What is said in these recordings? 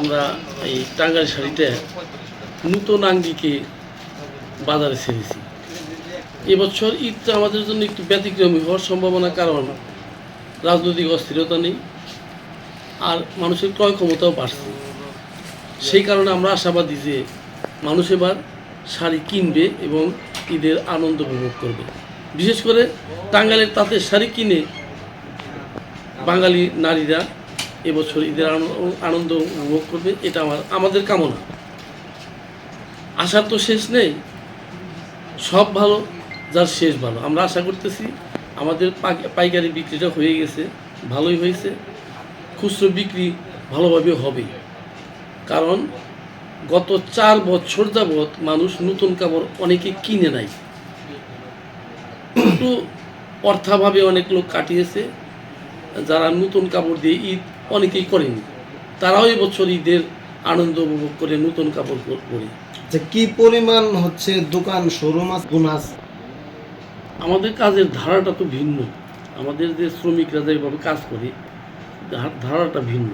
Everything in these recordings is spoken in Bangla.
আমরা এই টাঙ্গাইল শাড়িটা নূতন আঙ্গিকে বাজারে ছেড়েছি এবছর ঈদটা আমাদের জন্য একটু ব্যতিক্রমী হওয়ার সম্ভাবনা কারণ রাজনৈতিক অস্থিরতা নেই আর মানুষের ক্রয় ক্ষমতাও বাড়ছে। সেই কারণে আমরা আশাবাদী যে মানুষ এবার শাড়ি কিনবে এবং ঈদের আনন্দ উপভোগ করবে। বিশেষ করে টাঙ্গালের তাঁতের শাড়ি কিনে বাঙালি নারীরা এবছর ঈদের আনন্দ উপভোগ করবে, এটা আমার, আমাদের কামনা। আশার তো শেষ নেই। সব ভালো, যার শেষ ভালো। আমরা আশা করতেছি আমাদের পাইকারি বিক্রিটা হয়ে গেছে, ভালোই হয়েছে। খুচরো বিক্রি ভালোভাবে হবে। কারণ গত চার বছর যাবৎ মানুষ নতুন কাপড় অনেকে কিনে নাই। একটু অর্থাভাবে অনেক লোক কাটিয়েছে। যারা নতুন কাপড় দিয়ে ঈদ অনেকেই করেনি। তারাও এবছর ঈদের আনন্দ উপভোগ করে নতুন কাপড় পর- যে কি পরিমাণ হচ্ছে দোকান শোরুম আছে আমাদের কাজের ধারাটা তো ভিন্ন। আমাদের যে শ্রমিকরা যেভাবে কাজ করে ধারাটা ভিন্ন।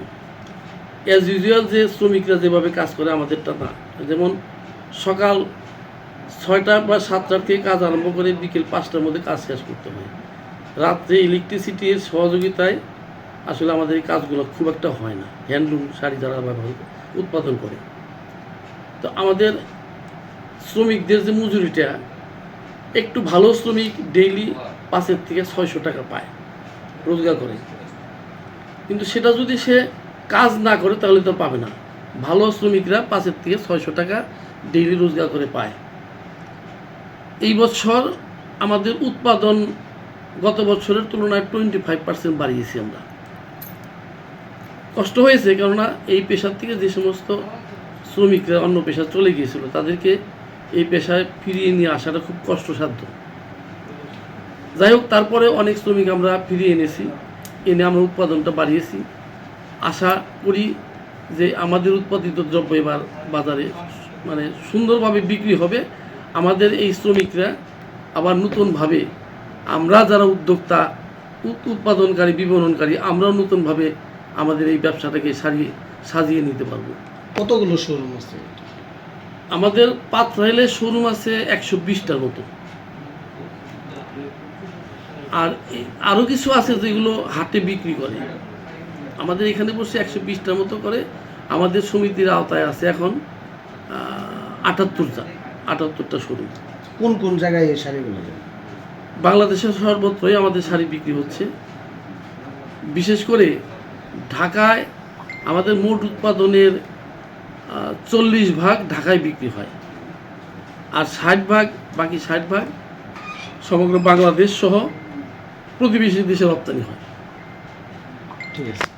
অ্যাজ ইউজুয়াল যে শ্রমিকরা যেভাবে কাজ করে আমাদেরটা না। যেমন সকাল ছয়টা বা সাতটার থেকে কাজ আরম্ভ করে বিকেল পাঁচটার মধ্যে কাজ শেষ করতে হয়। রাত্রে ইলেকট্রিসিটির সহযোগিতায় আসলে আমাদের এই কাজগুলো খুব একটা হয় না। হ্যান্ডলুম শাড়ি যারা ব্যবহার উৎপাদন করে। তো আমাদের শ্রমিকদের যে মজুরিটা, একটু ভালো শ্রমিক ডেইলি পাঁচের থেকে ছয়শো টাকা পায় রোজগার করে। কিন্তু সেটা যদি সে কাজ না করে, তাহলে তো পাবে না। ভালো শ্রমিকরা পাঁচের থেকে ছয়শো টাকা ডেইলি রোজগার করে পায়। এই বছর আমাদের উৎপাদন গত বছরের তুলনায় টোয়েন্টি ফাইভ পার্সেন্ট বাড়িয়েছি আমরা। কষ্ট হয়েছে, কেননা এই পেশার থেকে যে সমস্ত শ্রমিকরা অন্য পেশা চলে গিয়েছিল, তাদেরকে এই পেশায় ফিরিয়ে নিয়ে আসাটা খুব কষ্টসাধ্য। যাই হোক তারপরে অনেক শ্রমিক আমরা ফিরিয়ে এনেছি, এনে আমরা উৎপাদনটা বাড়িয়েছি। আশা করি যে আমাদের উৎপাদিত দ্রব্য এবার বাজারে মানে সুন্দরভাবে বিক্রি হবে। আমাদের এই শ্রমিকরা আবার নতুনভাবে আমরা যারা উদ্যোক্তা উৎ- উৎপাদনকারী বিপণনকারী, আমরাও নতুনভাবে আমাদের এই ব্যবসাটাকে সারিয়ে সাজিয়ে নিতে পারব। কতগুলো শোরুম আছে? আমাদের পাত্রাইলে শোরুম আছে একশো বিশটার মতো। আর আরও কিছু আছে যেগুলো হাটে বিক্রি করে। আমাদের এখানে বসে একশো বিশটার মতো করে। আমাদের সমিতির আওতায় আছে এখন আটাত্তরটা আটাত্তরটা শোরুম কোন কোন জায়গায় এই শাড়িগুলো? বাংলাদেশের সর্বত্রই আমাদের শাড়ি বিক্রি হচ্ছে। বিশেষ করে ঢাকায় আমাদের মোট উৎপাদনের চল্লিশ ভাগ ঢাকায় বিক্রি হয়। আর ষাট ভাগ, বাকি ষাট ভাগ সমগ্র বাংলাদেশ সহ প্রতিবেশী দেশে রপ্তানি হয়। ঠিক আছে।